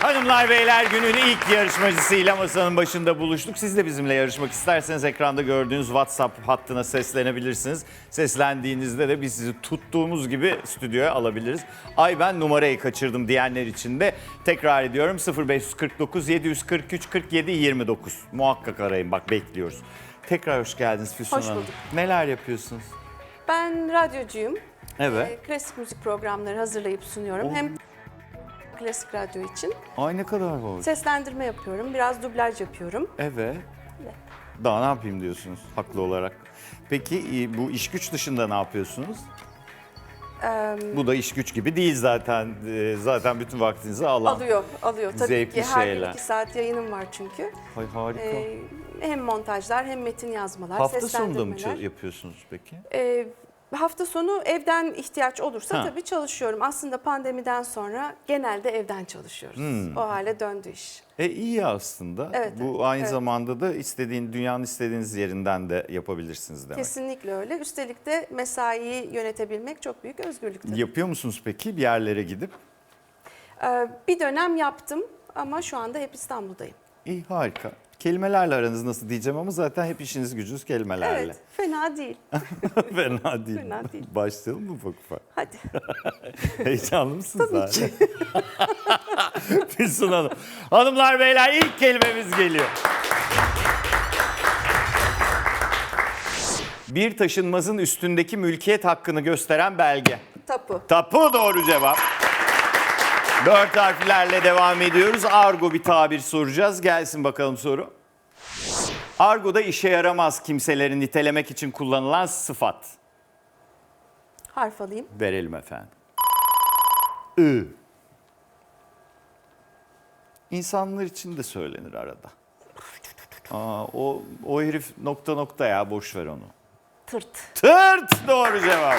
Hanımlar beyler günün ilk yarışmacısıyla masanın başında buluştuk. Siz de bizimle yarışmak isterseniz ekranda gördüğünüz WhatsApp hattına seslenebilirsiniz. Seslendiğinizde de biz sizi tuttuğumuz gibi stüdyoya alabiliriz. Ay ben numarayı kaçırdım diyenler için de tekrar ediyorum 0549 743 47 29. Muhakkak arayın bak bekliyoruz. Tekrar hoş geldiniz Füsun Hoş Hanım. bulduk. Neler yapıyorsunuz? Ben radyocuyum. Evet. Ee, Klasik müzik programları hazırlayıp sunuyorum. Oh. Hem klasik radyo için Ay ne kadar hoş. seslendirme yapıyorum. Biraz dublaj yapıyorum. Evet. Daha ne yapayım diyorsunuz haklı olarak. Peki e, bu iş güç dışında ne yapıyorsunuz? Ee, Bu da iş güç gibi değil zaten. E, Zaten bütün vaktinizi alan. alıyor, alıyor. Tabii Zevkli ki her şeyler. gün iki saat yayınım var çünkü. Ay harika. Ee, hem montajlar hem metin yazmalar, Hafta sonunda mı seslendirmeler. çal- yapıyorsunuz peki? Ee, hafta sonu evden ihtiyaç olursa Ha. tabii çalışıyorum. Aslında pandemiden sonra genelde evden çalışıyoruz. Hmm. O hale döndü iş. E iyi aslında. Evet, Bu aynı evet. zamanda da istediğin dünyanın istediğiniz yerinden de yapabilirsiniz demek. Kesinlikle öyle. Üstelik de mesaiyi yönetebilmek çok büyük özgürlük tabii. Yapıyor musunuz peki bir yerlere gidip? Ee, bir dönem yaptım ama şu anda hep İstanbul'dayım. İyi harika. Kelimelerle aranız nasıl diyeceğim ama zaten hep işiniz gücünüz kelimelerle. Evet, fena değil. Fena değil. Fena değil. Başlayalım mı ufak ufak? Hadi. Heyecanlı mısınız Tabii Füsun Hanım. Hanımlar beyler ilk kelimemiz geliyor. Bir taşınmazın üstündeki mülkiyet hakkını gösteren belge. Tapu. Tapu doğru cevap. Dört harflerle devam ediyoruz. Argo bir tabir soracağız. Gelsin bakalım soru. Argo'da işe yaramaz kimseleri nitelemek için kullanılan sıfat. Harf alayım. Verelim efendim. I. İnsanlar için de söylenir arada. Aa, o, o herif nokta nokta ya boş ver onu. Tırt. Tırt doğru cevap.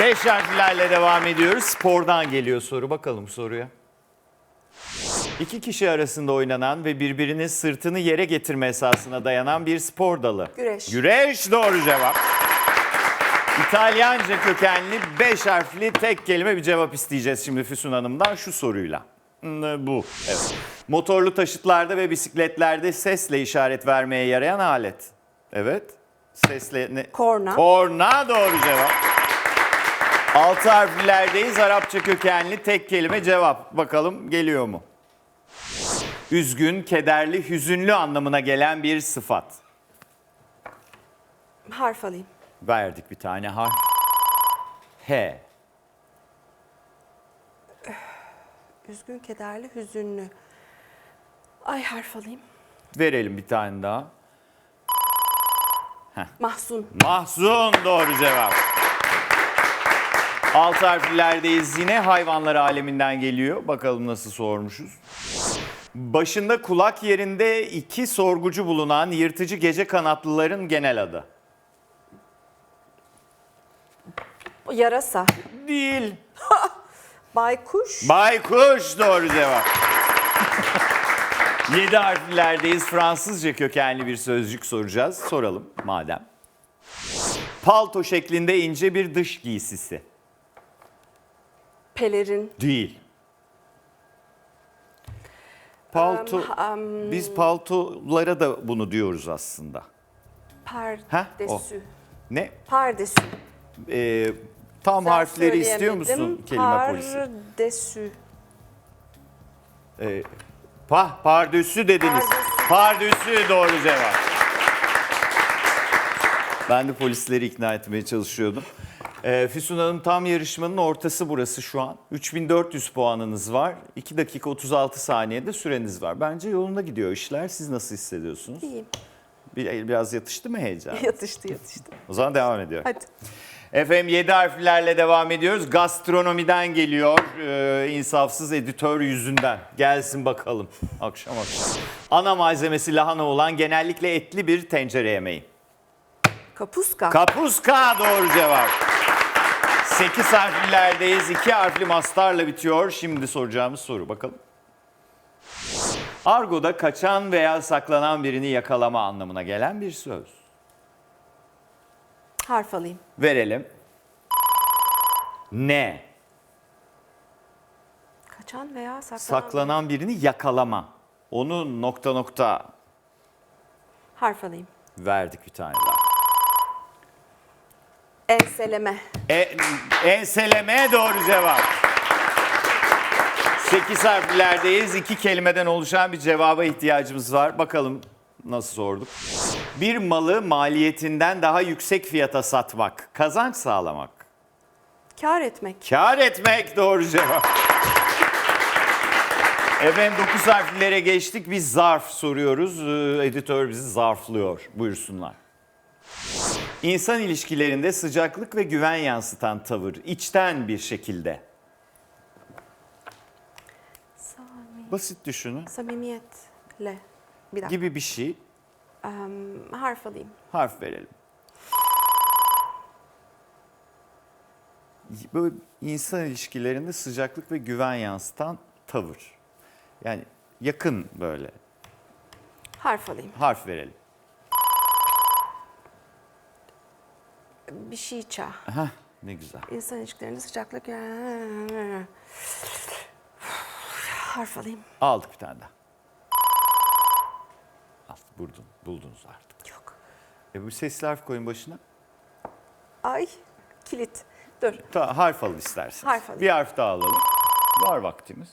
Beş harflerle devam ediyoruz. Spordan geliyor soru. Bakalım soruya. İki kişi arasında oynanan ve birbirinin sırtını yere getirme esasına dayanan bir spor dalı. Güreş. Güreş doğru cevap. İtalyanca kökenli 5 harfli tek kelime bir cevap isteyeceğiz şimdi Füsun Hanım'dan şu soruyla. Hmm, Bu. Evet. Motorlu taşıtlarda ve bisikletlerde sesle işaret vermeye yarayan alet. Evet. Sesle ne? Korna. Korna doğru cevap. Altı harflilerdeyiz. Arapça kökenli tek kelime cevap. Bakalım geliyor mu? Üzgün, kederli, hüzünlü anlamına gelen bir sıfat. Harf alayım. Verdik bir tane harf. H. Üzgün, kederli, hüzünlü. Ay harf alayım. Verelim bir tane daha. Mahzun. Mahzun doğru cevap. Altı harflerdeyiz yine hayvanlar aleminden geliyor. Bakalım nasıl sormuşuz. Başında kulak yerinde iki sorgucu bulunan yırtıcı gece kanatlıların genel adı. Yarasa. Değil. Baykuş. Baykuş doğru cevap. Yedi harflerdeyiz. Fransızca kökenli bir sözcük soracağız. Soralım madem. Palto şeklinde ince bir dış giysisi. Pelerin. Değil. Palto. Am, Biz paltolara da bunu diyoruz aslında. pardesü. Ne? Pardesü. Ee, tam Güzel harfleri istiyor musun kelime polisi? Pardesü. Ee, pah, pardösü dediniz. Pardösü. Pardösü doğru cevap. Ben de polisleri ikna etmeye çalışıyordum. Ee, Füsun Hanım tam yarışmanın ortası burası şu an. 3400 puanınız var. 2 dakika 36 saniyede süreniz var. Bence yolunda gidiyor işler. Siz nasıl hissediyorsunuz? İyiyim. Bir- Biraz yatıştı mı heyecan? Yatıştı yatıştı. O zaman devam ediyor. Hadi. Efendim 7 harflerle devam ediyoruz. Gastronomiden geliyor. Ee, insafsız editör yüzünden. Gelsin bakalım akşam akşam. Ana malzemesi lahana olan genellikle etli bir tencere yemeği. Kapuska. Kapuska doğru cevap. 8 harflerdeyiz. 2 harfli mastarla bitiyor. Şimdi soracağımız soru bakalım. Argo'da kaçan veya saklanan birini yakalama anlamına gelen bir söz. Harf alayım. Verelim. Ne? Kaçan veya saklanan. Saklanan birini yakalama. Onu nokta nokta Harf alayım. verdik bir tane daha. Enseleme. E, enseleme doğru cevap. 8 harflerdeyiz. İki kelimeden oluşan bir cevaba ihtiyacımız var. Bakalım nasıl sorduk. Bir malı maliyetinden daha yüksek fiyata satmak, kazanç sağlamak. Kar etmek. Kar etmek doğru cevap. Efendim 9 harflere geçtik. Biz zarf soruyoruz. Ee, Editör bizi zarflıyor. Buyursunlar. İnsan ilişkilerinde sıcaklık ve güven yansıtan tavır. içten bir şekilde. Sami. Basit düşünün. Samimiyetle. Bir dakika. Gibi bir şey. Em, harf alayım. Harf verelim. Böyle insan ilişkilerinde sıcaklık ve güven yansıtan tavır. Yani yakın böyle. Harf alayım. Harf verelim. Bir şey çağ. Hah ne güzel. İnsan ilişkilerinde sıcaklık. Harf alayım. Aldık bir tane daha. Al, buldun, buldunuz artık. Yok. E bu sesli harf koyun başına. Ay. Kilit. Dur. Ta, harf alın isterseniz. Harf alayım. Bir harf daha alalım. Var vaktimiz.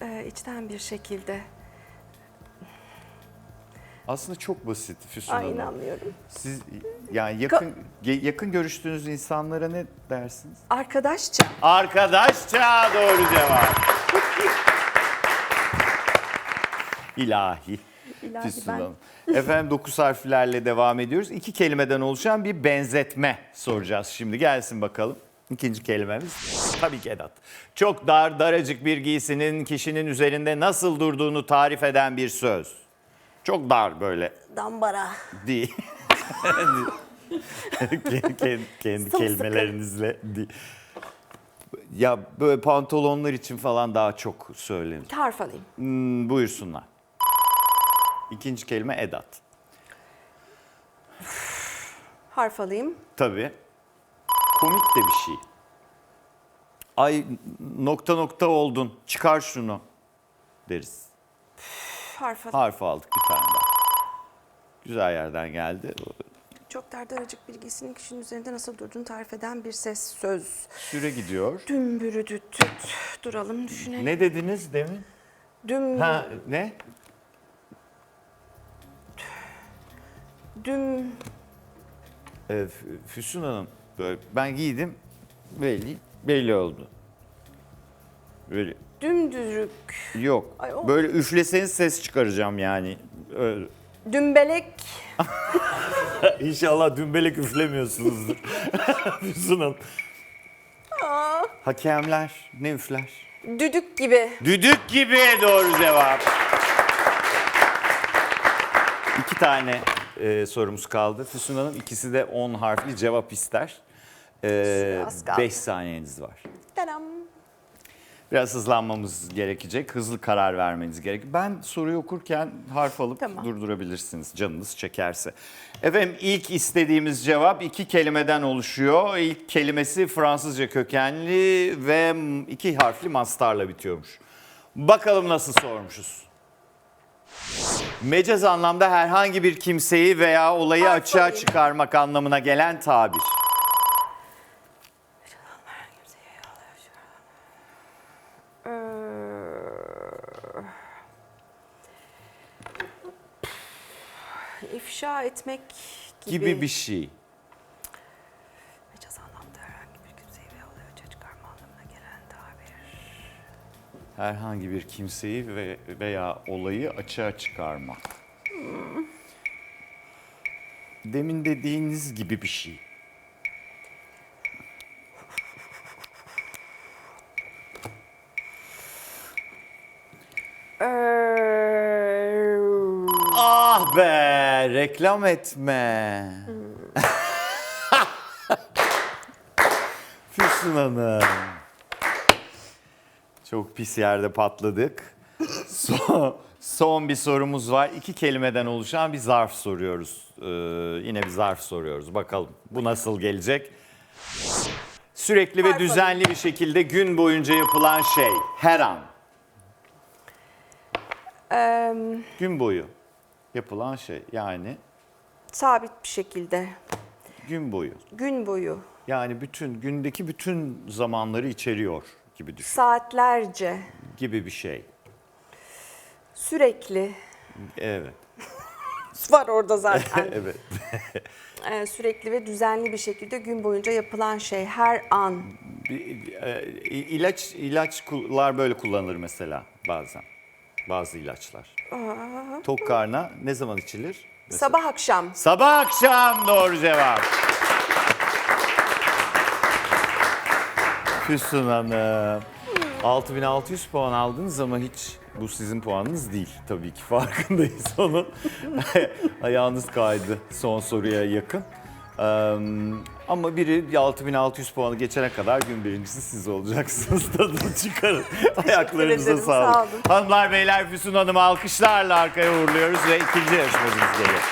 Ee, içten bir şekilde. Aslında çok basit Füsun Ay Hanım. inanmıyorum. Siz yani yakın ge- yakın görüştüğünüz insanlara ne dersiniz? Arkadaşça. Arkadaşça doğru cevap. İlahi. İlahi Füsun ben. Hanım. Efendim 9 harflerle devam ediyoruz. İki kelimeden oluşan bir benzetme soracağız şimdi. Gelsin bakalım. İkinci kelimemiz tabii ki edat. Çok dar, daracık bir giysinin kişinin üzerinde nasıl durduğunu tarif eden bir söz. Çok dar böyle Dambara. değil. kendi, kendi, kendi Sımsıkı. kelimelerinizle değil. Ya böyle pantolonlar için falan daha çok söylenir. Harf alayım. Hmm, buyursunlar. İkinci kelime edat. Harf alayım. Tabii. Komik de bir şey. Ay nokta nokta oldun. Çıkar şunu deriz. Harf alayım. Harf aldık bir tane daha. Güzel yerden geldi. Çok dar daracık bilgisinin kişinin üzerinde nasıl durduğunu tarif eden bir ses söz. Süre gidiyor. Dümbürü düt düt. Duralım düşünelim. Ne dediniz demin? Düm, Ha ne? düm, Ee, Füsun Hanım böyle ben giydim belli belli oldu. Böyle dümdürük, yok. Ay, o- Böyle üfleseniz ses çıkaracağım yani. Öyle. dümbelek, İnşallah dümbelek üflemiyorsunuzdur. Füsun Hanım. Hakemler ne üfler? düdük gibi. Düdük gibi doğru cevap. İki tane e, sorumuz kaldı. Füsun Hanım ikisi de 10 harfli cevap ister. E, Az kaldı. 5 saniyeniz var. Taram. Biraz hızlanmamız gerekecek. Hızlı karar vermeniz gerek. Ben soruyu okurken harf alıp Tamam. durdurabilirsiniz canınız çekerse. Efendim ilk istediğimiz cevap iki kelimeden oluşuyor. İlk kelimesi Fransızca kökenli ve iki harfli mastarla bitiyormuş. Bakalım nasıl sormuşuz. Mecaz anlamda herhangi bir kimseyi veya olayı açığa çıkarmak anlamına gelen tabir. İfşa etmek gibi. Gibi bir şey. Mecaz anlamda herhangi bir kimseyi ve olayı açığa çıkarma anlamına gelen tabir. Herhangi bir kimseyi ve veya olayı açığa çıkarma. Demin dediğiniz gibi bir şey. Ee, Ah be, reklam etme. Füsun Hanım. Çok pis yerde patladık. Son, son bir sorumuz var. İki kelimeden oluşan bir zarf soruyoruz. Ee, yine bir zarf soruyoruz. Bakalım bu nasıl gelecek? Sürekli ve düzenli bir şekilde gün boyunca yapılan şey. Her an. Ee, Gün boyu yapılan şey. Yani sabit bir şekilde. gün boyu. Gün boyu. Yani bütün gündeki bütün zamanları içeriyor gibi düşün. Saatlerce. Gibi bir şey. Sürekli. Evet. Var orada zaten. Evet. Ee, sürekli ve düzenli bir şekilde gün boyunca yapılan şey. Her an. Bir, e, ilaç ilaçlar böyle kullanılır mesela bazen. Bazı ilaçlar. Tok karna ne zaman içilir? Mesela- Sabah akşam. Sabah akşam doğru cevap. Füsun Hanım. 6600 puan aldınız ama hiç bu sizin puanınız değil tabii ki farkındayız onun. Ayağınız kaydı son soruya yakın. Ama biri 6600 puanı geçene kadar gün birincisi siz olacaksınız. Tadını çıkarın. Ayaklarınıza ederim, sağlık. sağ olun. Hanımlar beyler Füsun Hanım'ı alkışlarla arkaya uğurluyoruz ve ikinci yarışmacımız geliyor.